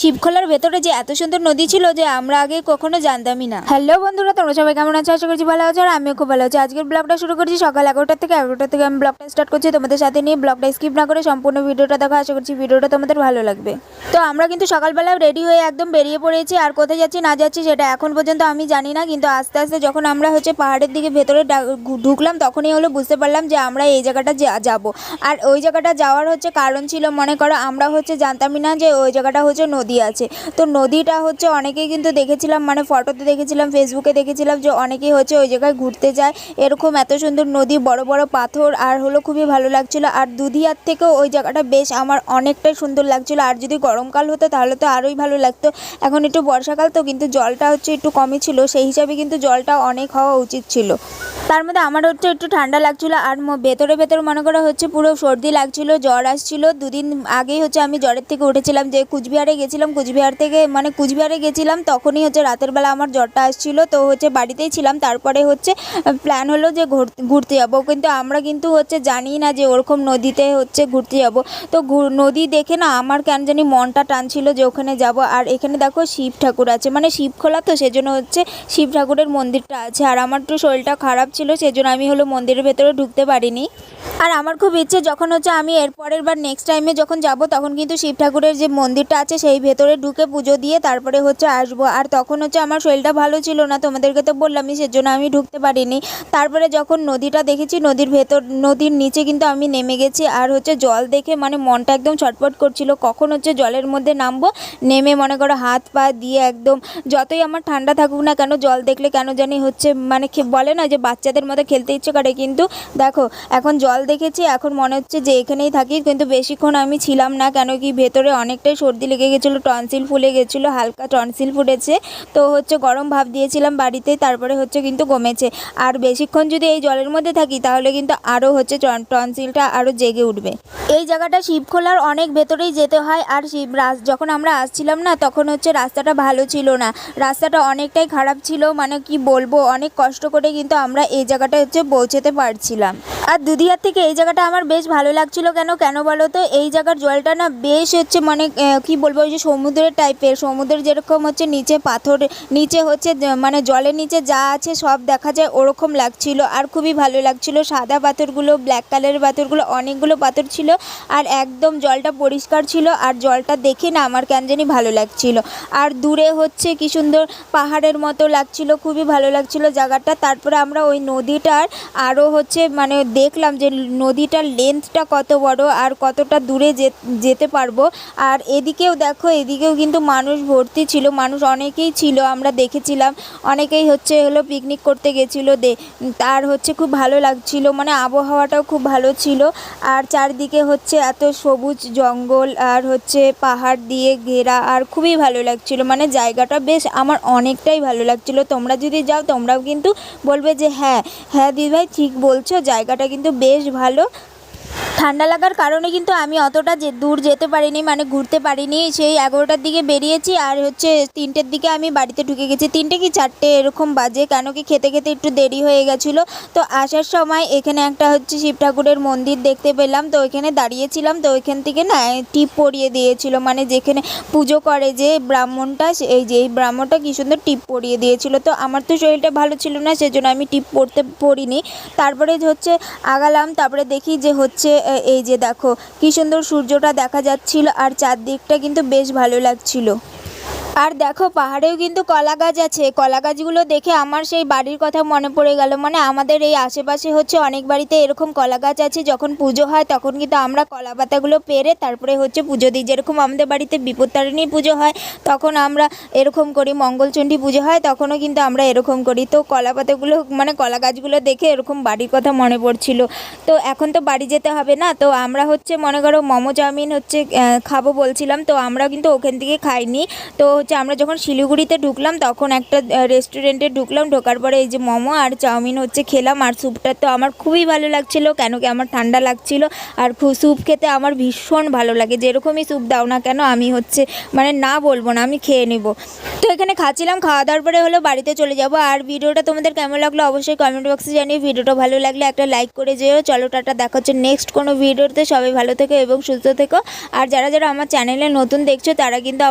শিবখোলার ভেতরে যে এত সুন্দর নদী ছিল যে আমরা আগে কখনো জানতামই না। হ্যালো বন্ধুরা, তোমরা সবাই কেমন আছো? আশা করছি ভালো আছো আর আমিও খুব ভালো আছি। আজকের ব্লগটা শুরু করছি সকাল এগারোটা থেকে। এগারোটা থেকে আমি ব্লগটা স্টার্ট করছি। তোমাদের সাথে নিয়ে ব্লগটা স্কিপ না করে সম্পূর্ণ ভিডিওটা দেখো। আশা করছি ভিডিওটা তোমাদের ভালো লাগবে। তো আমরা কিন্তু সকালবেলা রেডি হয়ে একদম বেরিয়ে পড়েছি। আর কোথায় যাচ্ছি, না যাচ্ছি সেটা এখন পর্যন্ত আমি জানি না। কিন্তু আস্তে আস্তে যখন আমরা হচ্ছে পাহাড়ের দিকে ভেতরে ঢুকলাম, তখনই হলো বুঝতে পারলাম যে আমরা এই জায়গাটা যাব। আর ওই জায়গাটা যাওয়ার হচ্ছে কারণ ছিল, মনে করো, আমরা হচ্ছে জানতামই না যে ওই জায়গাটা হচ্ছে নদী। আছে। তো নদীটা হচ্ছে অনেকেই কিন্তু দেখেছিলাম মানে ফটোতে দেখেছিলাম ফেসবুকে দেখেছিলাম যে অনেকেই হচ্ছে ওই জায়গায় ঘুরতে যায়। এরকম এত সুন্দর নদী, বড় বড় পাথর আর হলো খুবই ভালো লাগছিল। আর দুধিয়ার থেকেও ওই জায়গাটা বেশ আমার অনেকটাই সুন্দর লাগছিল। আর যদি গরমকাল হতো তাহলে তো আরোই ভালো লাগতো। এখন একটু বর্ষাকাল তো, কিন্তু জলটা হচ্ছে একটু কমই ছিল। সেই হিসাবে কিন্তু জলটা অনেক হওয়া উচিত ছিল। তার মধ্যে আমার হচ্ছে একটু ঠান্ডা লাগছিল আর ভেতরে ভেতরে মনে করা হচ্ছে পুরো সর্দি লাগছিল, জ্বর আসছিল। দুদিন আগেই হচ্ছে আমি জ্বরের থেকে উঠেছিলাম, যে কুচবিহারে গেছিলাম, কুচবিহার থেকে মানে কুচবিহারে গেছিলাম, তখনই হচ্ছে রাতের বেলা আমার জ্বরটা আসছিল। তো হচ্ছে বাড়িতেই ছিলাম, তারপরে হচ্ছে প্ল্যান হলো যে ঘুর- ঘুরতে যাব। কিন্তু আমরা কিন্তু হচ্ছে জানি না যে ওরকম নদীতে হচ্ছে ঘুরতে যাব। তো নদী দেখে না আমার কেন জানি মনটা টানছিল যে ওখানে যাব। আর এখানে দেখো শিব ঠাকুর আছে। মানে শিব খোলা তো সেজন্য হচ্ছে শিব ঠাকুরের মন্দিরটা আছে। আর আমার তো শরীরটা খারাপ ছিল সেজন্য আমি হলো মন্দিরের ভেতরে ঢুকতে পারিনি। আর আমার খুব ইচ্ছে যখন হচ্ছে আমি এর পরের বার নেক্সট টাইমে যখন যাব, তখন কিন্তু শিব ঠাকুরের যে মন্দিরটা আছে সেই ভেতরে ঢুকে পুজো দিয়ে তারপরে হচ্ছে আসব। আর তখন হচ্ছে আমার শরীরটা ভালো ছিল না, তোমাদেরকে তো বললামই, সেজন্য আমি ঢুকতে পারিনি। তারপরে যখন নদীটা দেখেছি, নদীর ভেতর, নদীর নিচে কিন্তু আমি নেমে গেছি। আর হচ্ছে জল দেখে মানে মনটা একদম ছটফট করছিল। কখন হচ্ছে জলের মধ্যে নামবো, নেমে মনে করো হাত পা দিয়ে একদম যতই আমার ঠান্ডা থাকুক না কেন, জল দেখলে কেন জানি হচ্ছে মানে বলে না যে বাচ্চাদের মতো খেলতে ইচ্ছে করে। কিন্তু দেখো, এখন জল দেখেছি, এখন মনে হচ্ছে যে এখানেই থাকি, কিন্তু বেশিক্ষণ আমি ছিলাম না কেন কি ভেতরে অনেকটাই সর্দি লেগে গেছিল, টনসিল ফুলে গেছিল, হালকা টনসিল ফুটেছে। তো হচ্ছে গরম ভাব দিয়েছিলাম বাড়িতে, তারপরে হচ্ছে কিন্তু কমেছে। আর বেশিক্ষণ যদি এই জলের মধ্যে থাকি, তাহলে কিন্তু আরও হচ্ছে টন- টনসিলটা আরও জেগে উঠবে। এই জায়গাটা শিবখোলার অনেক ভেতরেই যেতে হয়, আর শিব যখন আমরা আসছিলাম না, তখন হচ্ছে রাস্তাটা ভালো ছিল না। রাস্তাটা অনেকটাই খারাপ ছিল মানে কি বলব, অনেক কষ্ট করে কিন্তু আমরা এই জায়গাটা হচ্ছে পৌঁছাতে পারছিলাম। আর দুধিয়ার থেকে এই জায়গাটা আমার বেশ ভালো লাগছিল। কেন কেন বলো তো? এই জায়গার জলটা না বেশ হচ্ছে মানে কি বলব, ওই যে সমুদ্রের টাইপের সমুদ্রের যেরকম হচ্ছে নিচে পাথর, নিচে হচ্ছে মানে জলের নিচে যা আছে সব দেখা যায় ওরকম লাগছিল। আর খুবই ভালো লাগছিল। সাদা পাথরগুলো ব্ল্যাক কালারের পাথরগুলো, অনেকগুলো পাথর ছিল। আর একদম জলটা পরিষ্কার ছিল। আর জলটা দেখে না আমার কেন জানি ভালো লাগছিল। আর দূরে হচ্ছে কি সুন্দর পাহাড়ের মতো লাগছিল। খুবই ভালো লাগছিল জায়গাটা। তারপরে আমরা ওই নদীটার আরও হচ্ছে মানে দেখলাম যে নদীটার লেন্থটা কত বড় আর কতটা দূরে যেতে পারব। আর এদিকেও দেখো, এদিকেও কিন্তু মানুষ ভর্তি ছিল, মানুষ অনেকেই ছিল, আমরা দেখেছিলাম। অনেকেই হচ্ছে হলো পিকনিক করতে গেছিল, দে, তার হচ্ছে খুব ভালো লাগছিল মানে আবহাওয়াটাও খুব ভালো ছিল। আর চারদিকে হচ্ছে এত সবুজ জঙ্গল, আর হচ্ছে পাহাড় দিয়ে ঘেরা, আর খুবই ভালো লাগছিল। মানে জায়গাটা বেশ আমার অনেকটাই ভালো লাগছিল। তোমরা যদি যাও, তোমরাও কিন্তু বলবে যে হ্যাঁ হ্যাঁ দিদিভাই, ঠিক বলছো, জায়গাটা কিন্তু বেশ ভালো। ঠান্ডা লাগার কারণে কিন্তু আমি অতটা যে দূর যেতে পারিনি মানে ঘুরতে পারিনি। সেই এগারোটার দিকে বেরিয়েছি আর হচ্ছে তিনটের দিকে আমি বাড়িতে ঢুকে গেছি। তিনটে কি চারটে এরকম বাজে? কেন কি খেতে খেতে একটু দেরি হয়ে গেছিল। তো আসার সময় এখানে একটা হচ্ছে শিব ঠাকুরের মন্দির দেখতে পেলাম। তো ওইখানে দাঁড়িয়েছিলাম। তো ওইখান থেকে না টিপ পরিয়ে দিয়েছিল। মানে যেখানে পুজো করে যে ব্রাহ্মণটা এই যে এই ব্রাহ্মণটা কী সুন্দর টিপ পরিয়ে দিয়েছিল। তো আমার তো শরীরটা ভালো ছিল না, সেজন্য আমি টিপ পরতে পরিনি তারপরে হচ্ছে আগালাম। তারপরে দেখি যে হচ্ছে এই যে দেখো কি সুন্দর সূর্যটা দেখা যাচ্ছিল আর চারদিকটা কিন্তু বেশ ভালো লাগছিল। আর দেখো, পাহাড়েও কিন্তু কলা গাছ আছে। কলা গাছগুলো দেখে আমার সেই বাড়ির কথা মনে পড়ে গেল। মানে আমাদের এই আশেপাশে হচ্ছে অনেক বাড়িতে এরকম কলা গাছ আছে। যখন পুজো হয় তখন কিন্তু আমরা কলা পাতাগুলো পেরে তারপরে হচ্ছে পুজো দিই। যেরকম আমাদের বাড়িতে বিপত্তারিণী পুজো হয়, তখন আমরা এরকম করি। মঙ্গলচণ্ডী পুজো হয়, তখনও কিন্তু আমরা এরকম করি। তো কলা পাতাগুলো মানে কলা গাছগুলো দেখে এরকম বাড়ির কথা মনে পড়ছিল। তো এখন তো বাড়ি যেতে হবে না। তো আমরা হচ্ছে মনে করো মোমো চাউমিন হচ্ছে খাব বলছিলাম। তো আমরা কিন্তু ওখান থেকে খাইনি। তো হচ্ছে আমরা যখন শিলিগুড়িতে ঢুকলাম, তখন একটা রেস্টুরেন্টে ঢুকলাম, ঢোকার পরে এই যে মোমো আর চাউমিন হচ্ছে খেলাম আর স্যুপটা তো আমার খুবই ভালো লাগছিল, কেন কি আমার ঠান্ডা লাগছিল আর স্যুপ খেতে আমার ভীষণ ভালো লাগে, যেরকমই স্যুপ দাও না কেন আমি হচ্ছে মানে না বলব না, আমি খেয়ে নেব। তো এখানে খাচ্ছিলাম, খাওয়া দাওয়ার পরে হলো বাড়িতে চলে যাব আর ভিডিওটা তোমাদের কেমন লাগল অবশ্যই কমেন্ট বক্সে জানিয়ে ভিডিওটা ভালো লাগলে একটা লাইক করে যেও, চলো টাটা, দেখা হচ্ছে নেক্সট কোনো ভিডিওতে, সবাই ভালো থেকো এবং সুস্থ থেকো। আর যারা যারা আমার চ্যানেলে নতুন দেখছ, তারা কিন্তু